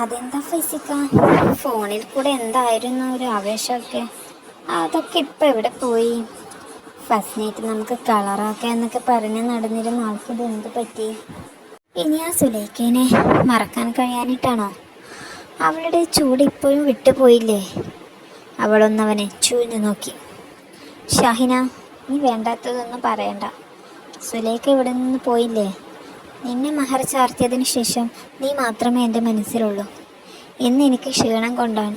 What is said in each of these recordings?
അതെന്താ ഫൈസിക്ക? ഫോണിൽ കൂടെ എന്തായിരുന്നു ഒരു ആവേശമൊക്കെ? അതൊക്കെ ഇപ്പൊ എവിടെ പോയി? ഫസ്റ്റ് നൈറ്റ് നമുക്ക് കളറാക്കാം എന്നൊക്കെ പറഞ്ഞ് നടന്നിരുന്ന ആൾക്ക് എന്ത് പറ്റി? ഇനി ആ സുലേഖേനെ മറക്കാൻ കഴിയാനിട്ടാണോ അവളുടെ ചൂട് ഇപ്പോഴും വിട്ടുപോയില്ലേ അവളൊന്നവനെ ചൂഞ്ഞു നോക്കി. ഷാഹിന നീ വേണ്ടാത്തതൊന്നും പറയണ്ട. സുലേഖ ഇവിടെ നിന്ന് പോയില്ലേ? നിന്നെ മഹർ ചാർത്തിയതിനു ശേഷം നീ മാത്രമേ എന്റെ മനസ്സിലുള്ളൂ. ഇന്ന് എനിക്ക് ക്ഷീണം കൊണ്ടാണ്.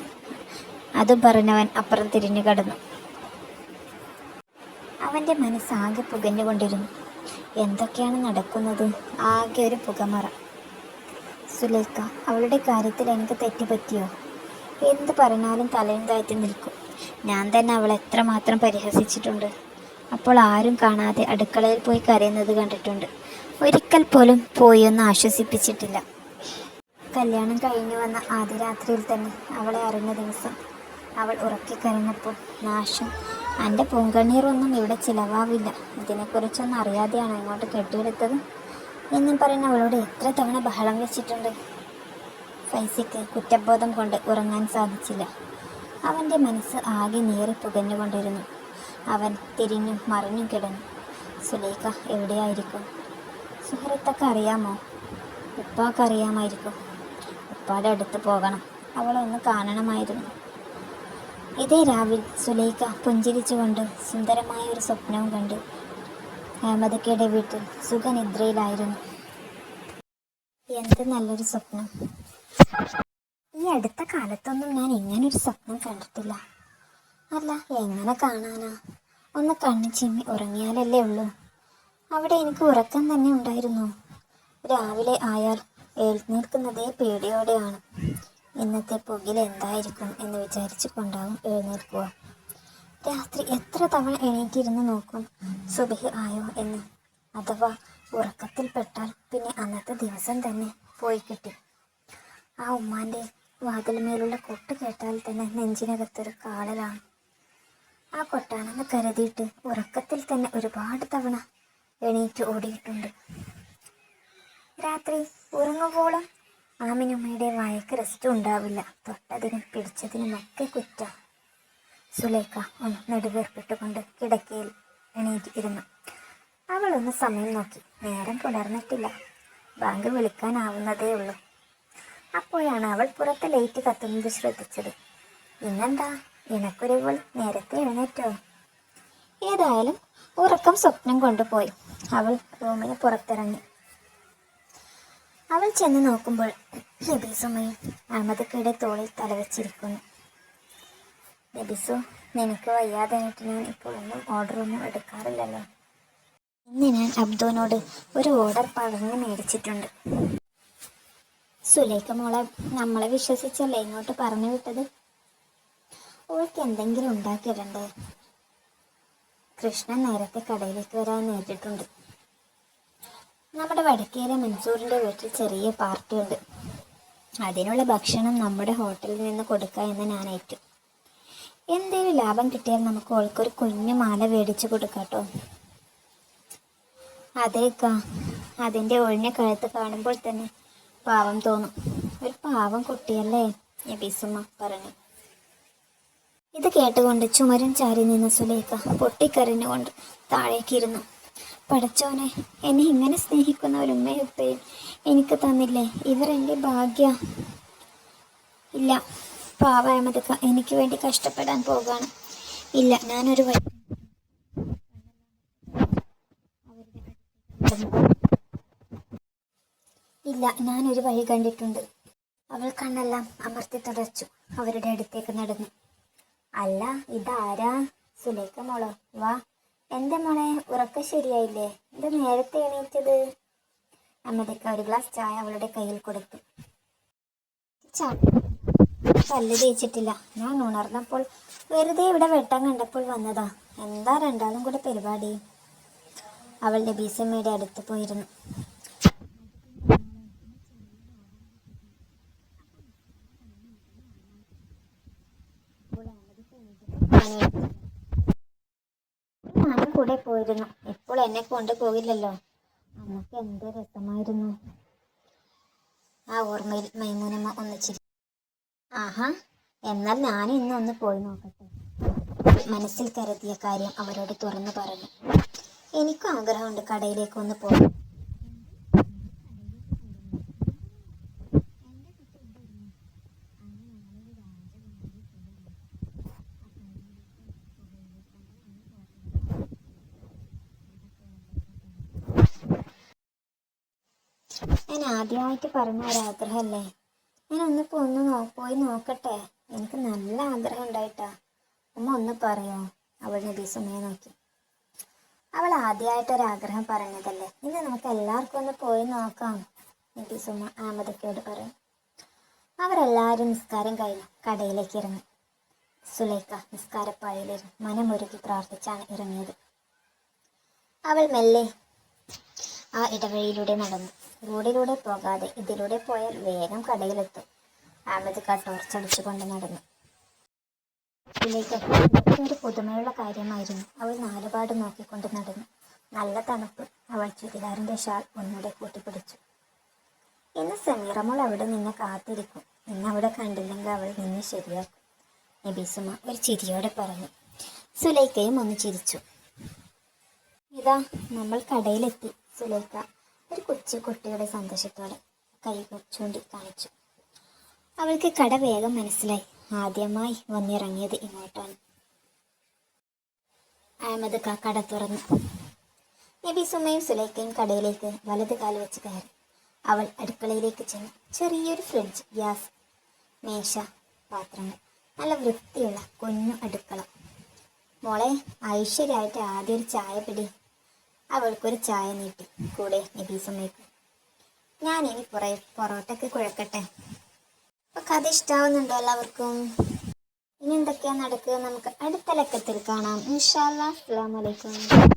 അതും പറഞ്ഞവൻ അപ്പുറം തിരിഞ്ഞു കടന്നു. അവന്റെ മനസ്സാകെ പുകഞ്ഞുകൊണ്ടിരുന്നു. എന്തൊക്കെയാണ് നടക്കുന്നത്? ആകെ ഒരു പുകമറ. സുലേഖ അവളുടെ കാര്യത്തിൽ എനിക്ക് തെറ്റുപറ്റിയോ എന്ത് പറഞ്ഞാലും തലയും താഴ്ത്തി നിൽക്കും. ഞാൻ തന്നെ അവളെ എത്രമാത്രം പരിഹസിച്ചിട്ടുണ്ട്. അപ്പോൾ ആരും കാണാതെ അടുക്കളയിൽ പോയി കരയുന്നത് കണ്ടിട്ടുണ്ട്. ഒരിക്കൽ പോലും പോയി ഒന്ന് ആശ്വസിപ്പിച്ചിട്ടില്ല. കല്യാണം കഴിഞ്ഞു വന്ന ആദ്യ രാത്രിയിൽ തന്നെ അവളെ അറിഞ്ഞ ദിവസം അവൾ ഉറക്കിക്കരഞ്ഞപ്പോൾ നാശം. എന്റെ പൂങ്കണ്ണീറൊന്നും ഇവിടെ ചിലവാവില്ല. ഇതിനെക്കുറിച്ചൊന്നും അറിയാതെയാണ് ഇങ്ങോട്ട് കെട്ടിയെടുത്തത്? എന്നും പറഞ്ഞ് അവളോട് എത്ര തവണ ബഹളം വെച്ചിട്ടുണ്ട്. ഫൈസിക്ക് കുറ്റബോധം കൊണ്ട് ഉറങ്ങാൻ സാധിച്ചില്ല. അവന്റെ മനസ്സ് ആകെ നീറി പുകഞ്ഞുകൊണ്ടിരുന്നു. അവൻ തിരിഞ്ഞും മറിഞ്ഞും കിടന്നു. സുലേഖ എവിടെയായിരിക്കും? സുഹൃത്തൊക്കെ അറിയാമോ? ഉപ്പാക്ക് അറിയാമായിരിക്കും. ഉപ്പാടെ അടുത്ത് പോകണം. അവളെ ഒന്ന് കാണണമായിരുന്നു. ഇതേ രാവിൽ സുലൈഖ പുഞ്ചിരിച്ചുകൊണ്ട് സുന്ദരമായ ഒരു സ്വപ്നവും കണ്ട് അഹമ്മദക്കയുടെ വീട്ടിൽ സുഖനിദ്രയിലായിരുന്നു. എന്ത് നല്ലൊരു സ്വപ്നം. ഈ അടുത്ത കാലത്തൊന്നും ഞാൻ ഇങ്ങനൊരു സ്വപ്നം കണ്ടിട്ടില്ല. അല്ല എങ്ങനെ കാണാനാ? ഒന്ന് കണ്ണു ചിമ്മി ഉറങ്ങിയാലല്ലേ ഉള്ളൂ. അവിടെ എനിക്ക് ഉറക്കം തന്നെ ഉണ്ടായിരുന്നു. രാവിലെ ആയാൽ എഴുന്നേൽക്കുന്നതേ പേടിയോടെയാണ്. ഇന്നത്തെ പുകിൽ എന്തായിരിക്കും എന്ന് വിചാരിച്ചു കൊണ്ടാവും എഴുന്നേൽക്കുക. രാത്രി എത്ര തവണ എണീറ്റിരുന്ന് നോക്കും സുബഹി ആയോ എന്ന്. അഥവാ ഉറക്കത്തിൽപ്പെട്ടാൽ പിന്നെ അന്നത്തെ ദിവസം തന്നെ പോയി കിട്ടി. ആ ഉമ്മാന്റെ വാതിലുമേലുള്ള കൊട്ട് കേട്ടാൽ തന്നെ നെഞ്ചിനകത്തൊരു കാളലാണ്. ആ കൊട്ടാണെന്ന് കരുതിയിട്ട് ഉറക്കത്തിൽ തന്നെ ഒരുപാട് തവണ എണീറ്റ് ഓടിയിട്ടുണ്ട്. രാത്രി ഉറങ്ങുമ്പോളും ആമിനുമ്മയുടെ വായക്ക് റെസ്റ്റ് ഉണ്ടാവില്ല. തൊട്ടതിനും പിടിച്ചതിനുമൊക്കെ കുറ്റം. സുലേഖ ഒന്ന് നെടുവേർപ്പെട്ടുകൊണ്ട് കിടക്കയിൽ എണീറ്റ് ഇരുന്നു ഒന്ന് സമയം നോക്കി. നേരം പുലർന്നിട്ടില്ല. ബാങ്ക് വിളിക്കാനാവുന്നതേ ഉള്ളൂ. അപ്പോഴാണ് അവൾ പുറത്ത് ലൈറ്റ് കത്തുന്നത് ശ്രദ്ധിച്ചത്. ഇന്നെന്താ? ഇണക്കുരവൾ നേരത്തെ എഴുന്നേറ്റോ? ഏതായാലും ഉറക്കം സ്വപ്നം കൊണ്ടുപോയി. അവൾ റൂമിന് പുറത്തിറങ്ങി. അവൾ ചെന്ന് നോക്കുമ്പോൾ നബീസുമ്മയും അഹമ്മദക്കയുടെ തോളിൽ തലവെച്ചിരിക്കുന്നു. നബീസു നിനക്ക് വയ്യാതായിട്ട് ഞാൻ ഇപ്പോൾ ഒന്നും ഓർഡറൊന്നും എടുക്കാറില്ലല്ലോ. ഇന്ന് ഞാൻ അബ്ദുവിനോട് ഒരു ഓർഡർ പറഞ്ഞ് മേടിച്ചിട്ടുണ്ട്. സുലേഖ മോളെ നമ്മളെ വിശ്വസിച്ചല്ലേ ഇങ്ങോട്ട് പറഞ്ഞു വിട്ടത്? ഓൾക്ക് എന്തെങ്കിലും ഉണ്ടാക്കിയിടണ്ടേ? കൃഷ്ണൻ നേരത്തെ കടയിലേക്ക് വരാൻ നേരിട്ടുണ്ട് നമ്മുടെ വടക്കേരെ മൻസൂറിന്റെ വീട്ടിൽ ചെറിയ പാർട്ടി ഉണ്ട്. അതിനുള്ള ഭക്ഷണം നമ്മുടെ ഹോട്ടലിൽ നിന്ന് കൊടുക്കുക എന്ന് ഞാൻ ഏറ്റു. എന്തേലും ലാഭം കിട്ടിയാൽ നമുക്ക് ഓൾക്കൊരു കുഞ്ഞു മാല മേടിച്ചു കൊടുക്കാട്ടോ. അതേക്കാ അതിന്റെ ഒഴിഞ്ഞ കഴുത്ത് കാണുമ്പോൾ തന്നെ പാവം തോന്നും. ഒരു പാവം കുട്ടിയല്ലേ ബിസുമ്മ പറഞ്ഞു. ഇത് കേട്ടുകൊണ്ട് ചുമരൻ ചാരി നിന്ന സുലേഖ പൊട്ടിക്കരഞ്ഞുകൊണ്ട് താഴേക്കിരുന്നു. പടച്ചോനെ എന്നെ ഇങ്ങനെ സ്നേഹിക്കുന്ന ഒരു ഉമ്മയും എനിക്ക് തന്നില്ലേ? ഇവർ എന്റെ ഭാഗ്യ. ഇല്ല പാവായമതൊക്കെ എനിക്ക് വേണ്ടി കഷ്ടപ്പെടാൻ പോകാണ്. ഇല്ല ഞാനൊരു വഴി ഇല്ല ഞാനൊരു വഴി കണ്ടിട്ടുണ്ട്. അവൾ കണ്ണെല്ലാം അമർത്തി തുടച്ചു അവരുടെ അടുത്തേക്ക് നടന്നു. അല്ല ഇതാരാ? സുലേഖ മോളോ വാ. എന്റെ മോളെ ഉറക്കം ശരിയായില്ലേ? എന്റെ നേരത്തെ എണീറ്റത്? അമ്മതൊക്കെ ഒരു ഗ്ലാസ് ചായ അവളുടെ കയ്യിൽ കൊടുത്തു. പല്ല് തേച്ചിട്ടില്ല. ഞാൻ ഉണർന്നപ്പോൾ വെറുതെ ഇവിടെ വെട്ടം കണ്ടപ്പോൾ വന്നതാ. എന്താ രണ്ടാളും കൂടെ പരിപാടി? അവൾ നബീസമ്മയുടെ അടുത്ത് പോയിരുന്നു. പോയിരുന്നു. ഇപ്പോൾ എന്നെ കൊണ്ടുപോകില്ലല്ലോ. നമുക്ക് എന്ത് രസമായിരുന്നു. ആ ഓർമ്മയിൽ മൈമൂനമ്മ ഒന്നിച്ചിരി ആഹാ എന്നാൽ ഞാൻ ഇന്ന് ഒന്ന് പോയി നോക്കട്ടെ. മനസ്സിൽ കരുതിയ കാര്യം അവരോട് തുറന്നു പറഞ്ഞു. എനിക്കും ആഗ്രഹമുണ്ട് കടയിലേക്ക് ഒന്ന് പോകാൻ. ഞാൻ ആദ്യമായിട്ട് പറഞ്ഞ ഒരാഗ്രഹമല്ലേ ഞാൻ ഒന്ന് പോന്ന് നോ പോയി നോക്കട്ടെ. എനിക്ക് നല്ല ആഗ്രഹം ഉണ്ടായിട്ടാ. അമ്മ ഒന്ന് പറയോ? അവൾ നബീസുമ്മയെ നോക്കി. അവൾ ആദ്യമായിട്ട് ഒരാഗ്രഹം പറഞ്ഞതല്ലേ ഇന്ന് നമുക്ക് എല്ലാവർക്കും ഒന്ന് പോയി നോക്കാം. നബീസുമ്മ ആമദക്കയോട് പറയും. അവരെല്ലാവരും നിസ്കാരം കഴിഞ്ഞു കടയിലേക്ക് ഇറങ്ങി. സുലൈക്ക നിസ്കാരപ്പായയിലിരുന്ന് മനമൊരുക്കി പ്രാർത്ഥിച്ചാണ് ഇറങ്ങിയത്. അവൾ മെല്ലെ ആ ഇടവഴിയിലൂടെ നടന്നു. റോഡിലൂടെ പോകാതെ ഇതിലൂടെ പോയാൽ വേഗം കടയിലെത്തും. അഹമ്മദ് ടോർച്ചടിച്ചു കൊണ്ട് നടന്നു ഒരു പുതുമയുള്ള കാര്യമായിരുന്നു. അവൾ നാലുപാട് നോക്കിക്കൊണ്ട് നടന്നു. നല്ല തണുപ്പ്. അവൾ ചുരിദാറിന്റെ ഷാൾ ഒന്നുകൂടെ കൂട്ടിപ്പിടിച്ചു. ഇന്ന് സമീറമോൾ അവിടെ നിന്നെ കാത്തിരിക്കും. നിന്നെ അവിടെ കണ്ടില്ലെങ്കിൽ അവൾ നിന്നെ ശരിയാക്കും. നബീസുമ ഒരു ചിരിയോടെ പറഞ്ഞു. സുലൈക്കയും ഒന്ന് ചിരിച്ചു. ഇതാ നമ്മൾ കടയിലെത്തി. സുലൈക്ക ഒരു കൊച്ചു കുട്ടിയുടെ സന്തോഷത്തോടെ കൈ ചൂണ്ടി കാണിച്ചു. അവൾക്ക് കട വേഗം മനസ്സിലായി. ആദ്യമായി വന്നിറങ്ങിയത് ഇങ്ങോട്ടാണ്. അഹമ്മദ് ക കട തുറന്നു. നബി സുമയും സുലൈക്കയും കടയിലേക്ക് വലത് കാൽ വെച്ച് കയറി. അവൾ അടുക്കളയിലേക്ക് ചെന്നു. ചെറിയൊരു ഫ്രിഡ്ജ് ഗ്യാസ് മേശ പാത്രങ്ങൾ. നല്ല വൃത്തിയുള്ള കുഞ്ഞു അടുക്കള. മോളെ ഐശ്വര്യമായിട്ട് ആദ്യം ഒരു ചായ പിടി അവൾക്കൊരു ചായ നീട്ടി. കൂടെ നബീസമ്മയ്ക്ക്. ഞാൻ ഇനി പുറ പൊറോട്ടയ്ക്ക് കുഴക്കട്ടെ. അപ്പൊ കഥ ഇഷ്ടാവുന്നുണ്ടോ എല്ലാവർക്കും? ഇനി എന്തൊക്കെയാ നടക്കുക? നമുക്ക് അടുത്ത ലക്കത്തിൽ കാണാം. ഇൻഷാല്ലാ അസ്സാം അലൈക്കും.